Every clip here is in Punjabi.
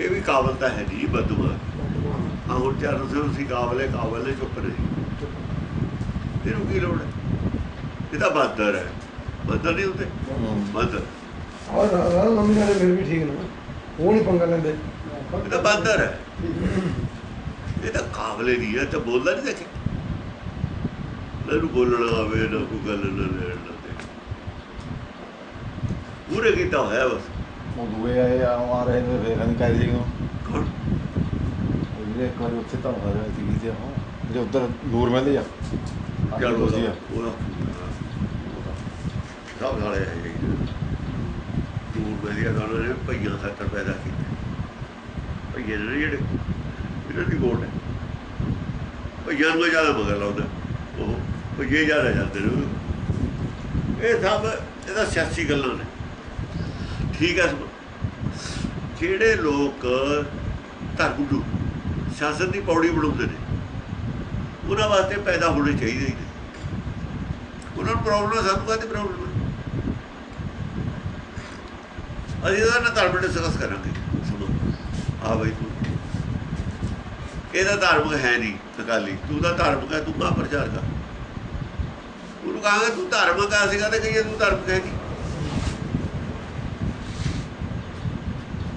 ਇਹ ਵੀ ਕਾਬਲ ਤਾਂ ਹੈ ਨਹੀਂ ਬਦੂਆ ਆ ਹੁਣ ਚਾਰ ਤੁਸੀਂ ਕਾਬਲੇ ਕਾਬਲ ਚੁੱਪ ਨਹੀਂ ਇਹਨੂੰ ਕੀ ਲੋੜ ਹੈ? ਇਹ ਤਾਂ ਬਾਦਰ ਹੈ। ਬਾਦਰ ਨਹੀਂ ਹੁੰਦੇ? ਬਾਦਰ ਔਰ ਰਾਣਾ ਮੰਮੀ ਕਹਿੰਦੇ ਫਿਰ ਵੀ ਠੀਕ ਨਾ। ਉਹ ਨਹੀਂ ਪੰਗਾ ਲੈਂਦੇ। ਇਹ ਤਾਂ ਬਾਦਰ ਹੈ। ਇਹ ਤਾਂ ਕਾਬਲੇ ਨਹੀਂ ਹੈ। ਤਾਂ ਬੋਲਦਾ ਨਹੀਂ ਦੇਖੇ ਇਹਨੂੰ ਬੋਲਣਾ ਆਵੇ ਨਾ ਕੋਈ ਗੱਲ ਨਾ ਲੈਣ ਨਾ ਦੇ ਪੂਰੇ ਕੀਤਾ ਹੋਇਆ ਬਸ। ਉਹ ਦੂਏ ਆਏ ਆ ਆ ਰਹੇ ਨੇ ਫੇਰ ਨਹੀਂ ਕਾਇ ਜੀ ਨੂੰ। ਕੌਣ ਜਿਹੜੇ ਇੱਕ ਵਾਰੀ ਉੱਥੇ ਤਾਂ ਹੋ ਰਿਹਾ ਸੀ ਕਿਤੇ ਉਹ। ਜਿਹੜੇ ਉੱਧਰ ਨੂਰ ਮਹਿੰਦੇ ਆ ਉਹ ਉਹਦਾ ਉਹਦਾ। ਸਭ ਨਾਲੇ ਹੈ ਜੀ। ਦੂਰ ਵਧੀਆ ਗਾਣਾ ਨੇ ਭਈਆਂ ਖਾਤਰ ਪੈਦਾ ਕੀਤੇ। ਭਈਏ ਨੇ ਜਿਹੜੇ ਇਹਨਾਂ ਦੀ ਹੈ। ਭਈਆਂ ਨੂੰ ਜ਼ਿਆਦਾ ਮਗਰ ਲਾਉਂਦਾ ਉਹ ਭਈਏ ਜ਼ਿਆਦਾ ਜਾਂਦੇ ਨੇ। ਇਹ ਸਭ ਇਹਦਾ ਸਿਆਸੀ ਗੱਲਾਂ ਨੇ। ਠੀਕ ਹੈ ਜਿਹੜੇ ਲੋਕ ਧਰਮ ਨੂੰ ਸ਼ਾਸਨ ਦੀ ਪੌੜੀ ਬਣਾਉਂਦੇ ਨੇ, ਉਹਨਾਂ ਵਾਸਤੇ ਪੈਦਾ ਹੋਣੇ ਚਾਹੀਦੇ ਨੇ। ਉਹਨਾਂ ਨੂੰ ਪ੍ਰੋਬਲਮ ਸਾਨੂੰ ਕਾਹਦੀ ਪ੍ਰੋਬਲਮ ਅਸੀਂ ਤਾਂ ਨਾ ਧਰਮ ਡਿਸਕਸ ਕਰਾਂਗੇ। ਸੁਣੋ, ਆ ਬਈ ਤੂੰ। ਇਹਦਾ ਧਾਰਮਿਕ ਹੈ ਨਹੀਂ, ਅਕਾਲੀ। ਤੂੰ ਤਾਂ ਧਾਰਮਿਕ ਹੈ, ਤੂੰ ਕਾ ਪ੍ਰਚਾਰ ਕਰ? ਉਹਨੂੰ ਕਹਾਂਗੇ, ਤੂੰ ਧਾਰਮਿਕ ਆ ਸੀਗਾ? ਤੇ ਕਹੀਏ ਤੂੰ ਧਾਰਮਿਕ ਹੈ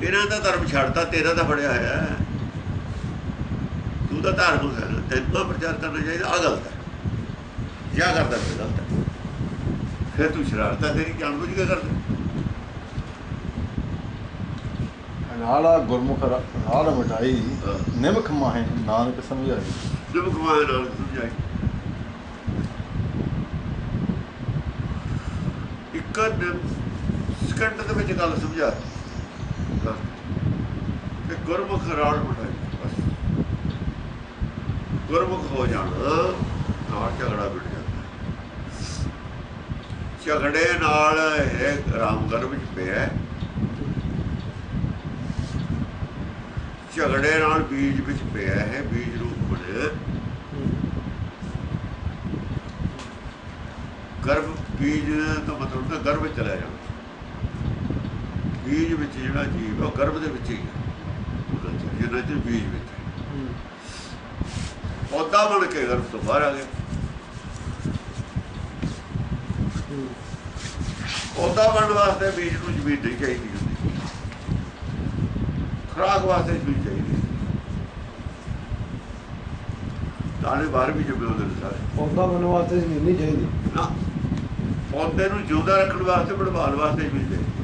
ਇਹਨਾਂ ਦਾ ਧਰਮ ਛੱਡਤਾ ਤੇਰਾ ਤਾਂ ਫੜਿਆ ਹੋਇਆ ਹੈ। ਤੂੰ ਤਾਂ ਧਾਰਮਿਕ ਹੈ ਤੈਨੂੰ ਤਾਂ ਪ੍ਰਚਾਰ ਕਰਨਾ ਚਾਹੀਦਾ ਆ ਗਲਤ ਹੈ। ਕਿਆ ਕਰਦਾ ਫਿਰ ਗਲਤ ਹੈ? ਫਿਰ ਤੂੰ ਸ਼ਰਾਰਤਾਂ ਤੇਰੀ ਜਾਣਬੁੱਝ ਕੇ ਕਰਦਾ। ਨਾਲਾ ਗੁਰਮੁਖ ਰਾਹ ਮਿਟਾਈ। ਨਿਮਖ ਮਾਹੇ ਨਾਨਕ ਸਮਝਾਈ। ਜਬ ਕਮਾਏ ਨਾਲ ਸਮਝਾਈ। ਇੱਕ ਸਕਿੰਟ ਦੇ ਵਿੱਚ ਗੱਲ ਸਮਝਾ। ਕਿ ਗੁਰਮੁਖ ਰਾਲ ਬਿਠਾਈ ਬਸ। ਗੁਰਮੁਖ ਹੋ ਜਾਣਾ, ਨਾਲ ਝਗੜਾ ਮਿਟ ਜਾਂਦਾ। ਝਗੜੇ ਨਾਲ ਇਹ ਰਾਮ ਗਰਭ ਵਿੱਚ ਪਿਆ। ਝਗੜੇ ਨਾਲ ਬੀਜ ਵਿੱਚ ਪਿਆ ਹੈ ਬੀਜ ਰੂਪ ਬਣਿਆ ਗਰਭ, ਬੀਜ ਦਾ ਮਤਲਬ ਤਾਂ ਗਰਭ ਚਲਾ ਜਾਣਾ। ਬੀਜ ਵਿੱਚ ਜਿਹੜਾ ਜੀਵ ਉਹ ਗਰਭ ਦੇ ਵਿੱਚ ਹੀ ਹੈ। ਉਹਦਾ ਚ- ਬੀਜ ਵਿੱਚ ਪੌਦਾ ਬਣ ਕੇ ਗਰਭ ਤੋਂ ਬਾਹਰ ਆ ਗਿਆ। ਪੌਦਾ ਬਣਨ ਵਾਸਤੇ ਬੀਜ ਨੂੰ ਜ਼ਮੀਨ ਨਹੀਂ ਚਾਹੀਦੀ ਹੁੰਦੀ। ਖੁਰਾਕ ਵਾਸਤੇ ਜ਼ਮੀਨ ਚਾਹੀਦੀ ਦਾਣੇ ਬਾਹਰ ਵੀ ਜੰਮੇ ਹੁੰਦੇ ਨੇ ਸਾਰੇ। ਪੌਦਾ ਬਣਨ ਵਾਸਤੇ ਜ਼ਮੀਨ ਨਹੀਂ ਚਾਹੀਦੀ। ਨਾ। ਪੌਦੇ ਨੂੰ ਜਿਉਂਦਾ ਰੱਖਣ ਵਾਸਤੇ ਬਣਵਾਉਣ ਵਾਸਤੇ ਜ਼ਮੀਨ ਚਾਹੀਦੀ।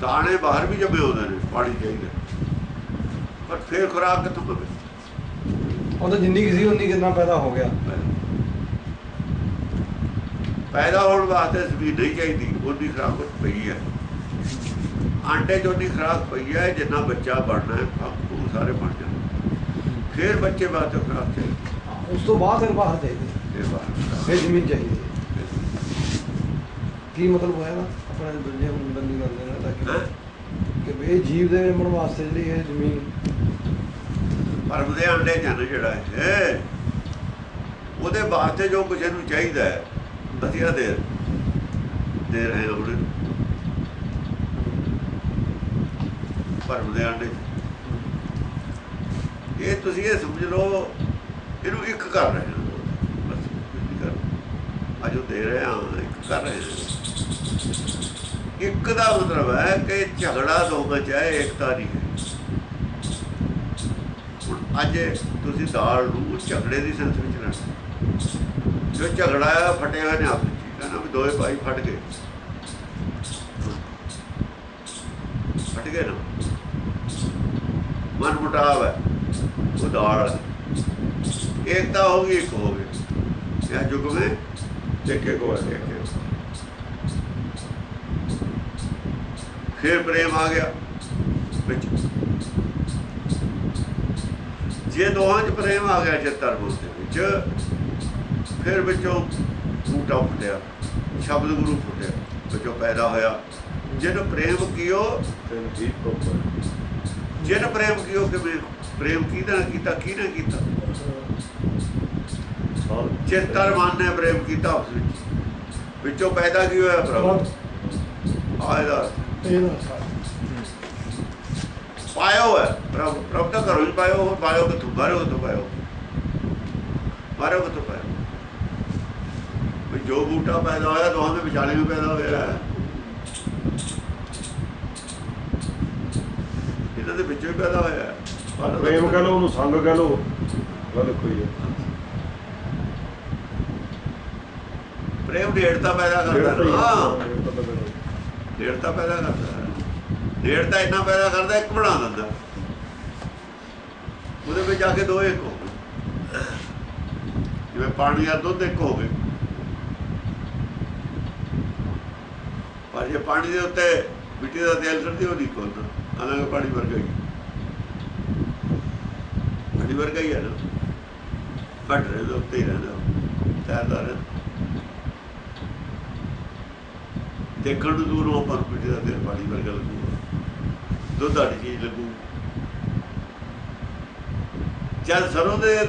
ਦਾਣੇ ਬਾਹਰ ਵੀ ਜੰਮੇ ਹੁੰਦੇ ਨੇ ਪਾਣੀ ਚਾਹੀਦਾ। ਪਰ ਫੇਰ ਖੁਰਾਕ ਕਿੱਥੋਂ ਪਵੇ ਉਹ ਤਾਂ ਜਿੰਨੀ ਕਿਸੇ ਉਨੀ ਕਿੰਨਾ ਪੈਦਾ ਹੋ ਗਿਆ। ਪੈਦਾ ਹੋਣ ਵਾਸਤੇ ਜ਼ਮੀਨ ਨਹੀਂ ਚਾਹੀਦੀ ਉਹਦੀ ਖੁਰਾਕ ਪਈ ਹੈ। ਆਂਡੇ ਜੋ ਦੀ ਖੁਰਾਕ ਪਈ ਹੈ ਜਿੰਨਾ ਬੱਚਾ ਬਣਨਾ ਹੈ ਉਹ ਸਾਰੇ ਬਣ ਜਾਣ। ਫਿਰ ਬੱਚੇ ਵਾਸਤੇ ਖੁਰਾਕ ਚਾਹੀਦੀ। ਉਸ ਤੋਂ ਬਾਅਦ ਫਿਰ ਬਾਹਰ ਚਾਹੀਦੀ। ਫਿਰ ਜ਼ਮੀਨ ਚਾਹੀਦੀ। ਕੀ ਮਤਲਬ ਹੋਇਆ ਨਾ ਆਪਣੇ ਦੂਜੇ ਬੰਦੀ ਕਰਦੇ ਨੇ ਤਾਂ? ਕਿ ਕਿ ਵੀ ਇਹ ਜੀਵ ਦੇ ਮਨ ਵਾਸਤੇ ਜਿਹੜੀ ਇਹ ਜ਼ਮੀਨ ਪਰਮ ਦੇ ਅੰਡੇ ਜਨ ਜਿਹੜਾ ਹੈ ਉਹਦੇ ਵਾਸਤੇ ਜੋ ਕੁਝ ਇਹਨੂੰ ਚਾਹੀਦਾ ਹੈ ਵਧੀਆ ਦੇ ਦੇ ਰਹੇ ਹਾਂ ਉਹਨੇ ਪਰਮ ਦੇ ਅੰਡੇ ਇਹ ਤੁਸੀਂ ਇਹ ਸਮਝ ਲਓ ਇਹਨੂੰ ਇੱਕ ਕਰ ਰਹੇ ਹਾਂ ਬਸ ਅਜੋ ਦੇ ਰਹੇ ਹਾਂ ਇੱਕ ਕਰ ਰਹੇ ਹਾਂ ਇੱਕ ਦਾ ਮਤਲਬ ਹੈ ਕਿ ਝਗੜਾ ਦੋ ਵਿੱਚ ਹੈ, ਏਕਤਾ ਨਹੀਂ ਹੈ। ਹੁਣ ਅੱਜ ਤੁਸੀਂ ਦਾਲ ਨੂੰ ਝਗੜੇ ਦੀ ਸੰਸ ਵਿੱਚ ਲੈਣਾ। ਜੋ ਝਗੜਾ ਆ, ਫਟੇ ਹੋਏ ਨੇ ਆਪਸ ਵਿੱਚ। ਕਹਿੰਦਾ ਵੀ ਦੋਏ ਭਾਈ ਫਟ ਗਏ। ਫਟ ਗਏ ਨਾ। ਮਨ ਮੁਟਾਵ ਹੈ, ਉਹ ਦਾਲ ਏਕਤਾ ਹੋ ਗਈ, ਇੱਕ ਹੋ ਗਈ। ਇਹ ਯੁੱਗ ਵਿੱਚ ਦੇਖੇ ਕੋ ਹੈ ਦੇਖੇ ਫਿਰ ਪ੍ਰੇਮ ਆ ਗਿਆ ਵਿੱਚ। ਜੇ ਦੋਹਾਂ 'ਚ ਪ੍ਰੇਮ ਆ ਗਿਆ ਚਿੱਤਰ ਬੁੱਧ ਦੇ ਵਿੱਚ ਫਿਰ ਵਿੱਚੋਂ ਬੂਟਾ ਫੁੱਟਿਆ ਸ਼ਬਦ ਗੁਰੂ ਫੁੱਟਿਆ ਵਿੱਚੋਂ ਪੈਦਾ ਹੋਇਆ। ਜਿਹਨੂੰ ਪ੍ਰੇਮ ਕੀਓ ਤੇ ਜੀ ਪ੍ਰੋਪਰ ਜਿਹਨੂੰ ਪ੍ਰੇਮ ਕੀਓ ਕਿ ਪ੍ਰੇਮ ਕਿਹਦਾ ਕੀਤਾ ਕਿਹਨੇ ਕੀਤਾ? ਚਿੱਤਰ ਮਨ ਨੇ ਪ੍ਰੇਮ ਕੀਤਾ ਉਸ ਵਿੱਚ। ਵਿੱਚੋਂ ਪੈਦਾ ਕੀ ਹੋਇਆ ਪ੍ਰਭੂ ਆਇਦਾ ਪਾਇਓ ਹੈ ਪ੍ਰਭ ਪ੍ਰਭ ਤਾਂ ਘਰੋਂ ਹੀ ਪਾਇਓ ਹੋਰ ਪਾਇਓ ਕਿੱਥੋਂ ਬਾਹਰੋਂ ਕਿੱਥੋਂ ਪਾਇਓ ਬਾਹਰੋਂ ਕਿੱਥੋਂ ਪਾਇਓ ਵੀ ਜੋ ਬੂਟਾ ਪੈਦਾ ਹੋਇਆ ਦੋਹਾਂ ਦੇ ਵਿਚਾਲੇ ਨੂੰ ਪੈਦਾ ਹੋਇਆ ਹੈ। ਇਹਨਾਂ ਦੇ ਵਿੱਚੋਂ ਹੀ ਪੈਦਾ ਹੋਇਆ ਹੈ। ਪ੍ਰੇਮ ਕਹ ਲਓ ਉਹਨੂੰ ਸੰਗ ਕਹ ਲਓ ਗੱਲ ਕੋਈ ਹੈ ਪ੍ਰੇਮ ਡੇੜਤਾ ਪੈਦਾ ਕਰਦਾ ਹੈ, ਡੇਢ ਤਾਂ ਪੈਦਾ ਕਰਦਾ। ਡੇੜਤਾ ਪੈਦਾ ਇੰਨਾ ਪੈਦਾ ਕਰਦਾ, ਇੱਕ ਬਣਾ ਦਿੰਦਾ। ਉਹਦੇ ਵਿੱਚ ਜਾ ਕੇ ਦੋ ਇੱਕ ਹੋ ਜਿਵੇਂ ਪਾਣੀ ਦਾ ਦੁੱਧ ਇੱਕ ਹੋ ਗਏ। ਪਰ ਜੇ ਪਾਣੀ ਦੇ ਉੱਤੇ ਮਿੱਟੀ ਦਾ ਤੇਲ ਛੱਡਦੀ ਉਹ ਨਹੀਂ ਕੋਲਦਾ ਹਾਲਾਂਕਿ ਪਾਣੀ ਵਰਗਾ ਹੀ ਪਾਣੀ ਵਰਗਾ ਹੀ ਹੈ ਨਾ। ਘਟ ਰਹੇ ਉੱਤੇ ਹੀ ਰਹਿੰਦਾ। ਤੈਰਦਾ ਰਹਿੰਦਾ। ਦੇਖਣ ਨੂੰ ਦੂਰੋਂ ਆਪਾਂ ਨੂੰ ਮਿੱਟੀ ਦਾ ਤੇਲ ਪਾਣੀ ਵਰਗਾ ਲੱਗੂਗਾ ਦੁੱਧ ਵਾਲੀ ਚੀਜ਼ ਲੱਗੂ। ਜਦ ਸਰੋਂ ਦੇ